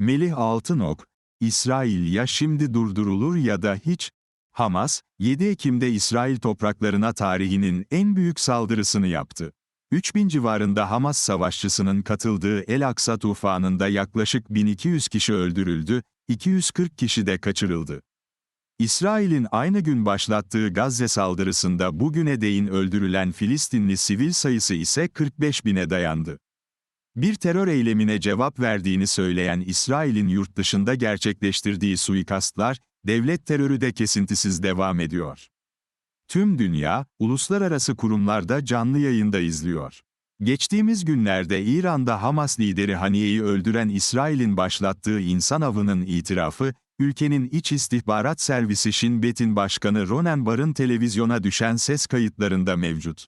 Melih Altınok, İsrail ya şimdi durdurulur ya da hiç. Hamas, 7 Ekim'de İsrail topraklarına tarihinin en büyük saldırısını yaptı. 3000 civarında Hamas savaşçısının katıldığı El Aksa tufanında yaklaşık 1200 kişi öldürüldü, 240 kişi de kaçırıldı. İsrail'in aynı gün başlattığı Gazze saldırısında bugüne değin öldürülen Filistinli sivil sayısı ise 45 bine dayandı. Bir terör eylemine cevap verdiğini söyleyen İsrail'in yurt dışında gerçekleştirdiği suikastlar, devlet terörü de kesintisiz devam ediyor. Tüm dünya, uluslararası kurumlarda canlı yayında izliyor. Geçtiğimiz günlerde İran'da Hamas lideri Haniye'yi öldüren İsrail'in başlattığı insan avının itirafı, ülkenin iç istihbarat servisi Shin Bet'in başkanı Ronen Bar'ın televizyona düşen ses kayıtlarında mevcut.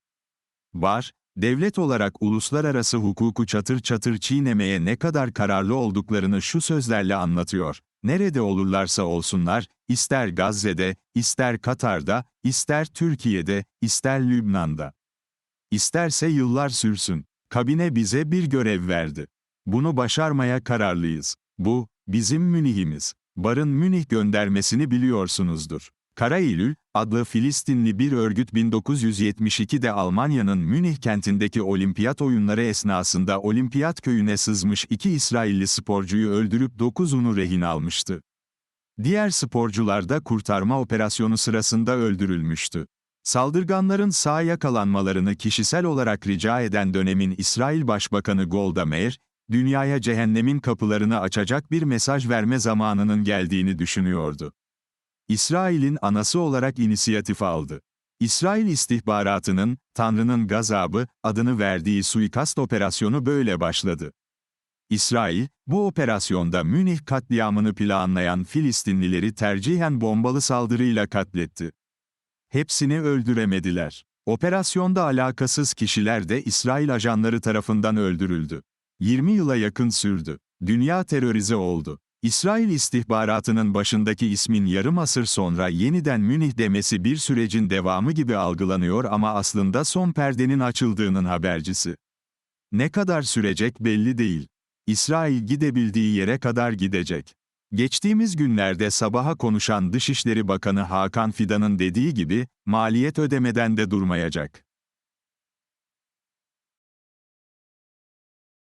Bar, devlet olarak uluslararası hukuku çatır çatır çiğnemeye ne kadar kararlı olduklarını şu sözlerle anlatıyor. Nerede olurlarsa olsunlar, ister Gazze'de, ister Katar'da, ister Türkiye'de, ister Lübnan'da. İsterse yıllar sürsün. Kabine bize bir görev verdi. Bunu başarmaya kararlıyız. Bu, bizim Münih'imiz. Barın Münih göndermesini biliyorsunuzdur. Kara Eylül, adlı Filistinli bir örgüt 1972'de Almanya'nın Münih kentindeki olimpiyat oyunları esnasında olimpiyat köyüne sızmış iki İsrailli sporcuyu öldürüp 9'unu rehin almıştı. Diğer sporcular da kurtarma operasyonu sırasında öldürülmüştü. Saldırganların sağ yakalanmalarını kişisel olarak rica eden dönemin İsrail Başbakanı Golda Meir, dünyaya cehennemin kapılarını açacak bir mesaj verme zamanının geldiğini düşünüyordu. İsrail'in anası olarak inisiyatif aldı. İsrail istihbaratının, Tanrı'nın gazabı, adını verdiği suikast operasyonu böyle başladı. İsrail, bu operasyonda Münih katliamını planlayan Filistinlileri tercihen bombalı saldırıyla katletti. Hepsini öldüremediler. Operasyonda alakasız kişiler de İsrail ajanları tarafından öldürüldü. 20 yıla yakın sürdü. Dünya terörize oldu. İsrail istihbaratının başındaki ismin yarım asır sonra yeniden Münih demesi bir sürecin devamı gibi algılanıyor ama aslında son perdenin açıldığının habercisi. Ne kadar sürecek belli değil. İsrail gidebildiği yere kadar gidecek. Geçtiğimiz günlerde sabaha konuşan Dışişleri Bakanı Hakan Fidan'ın dediği gibi, maliyet ödemeden de durmayacak.